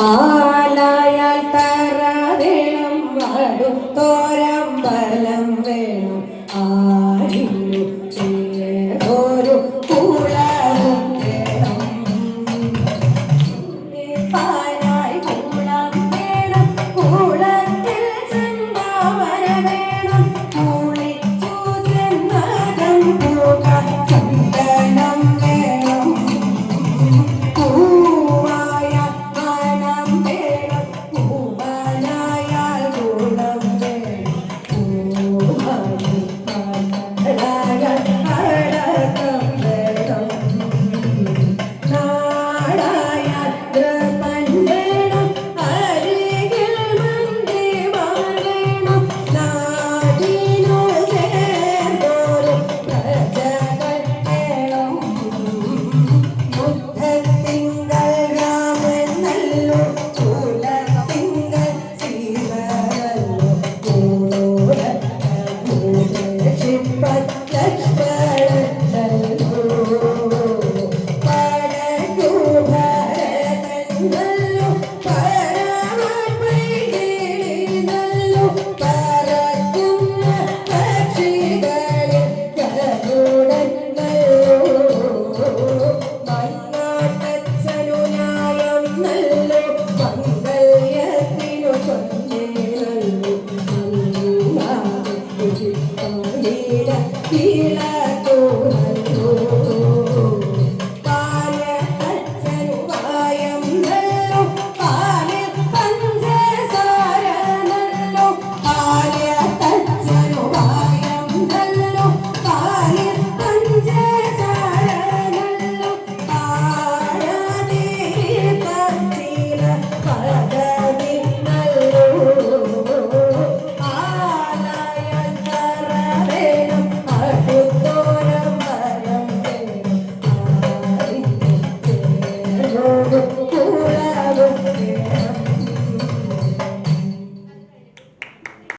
ആലായാൽ തറ വടുത്തോരം ബലം to Feel like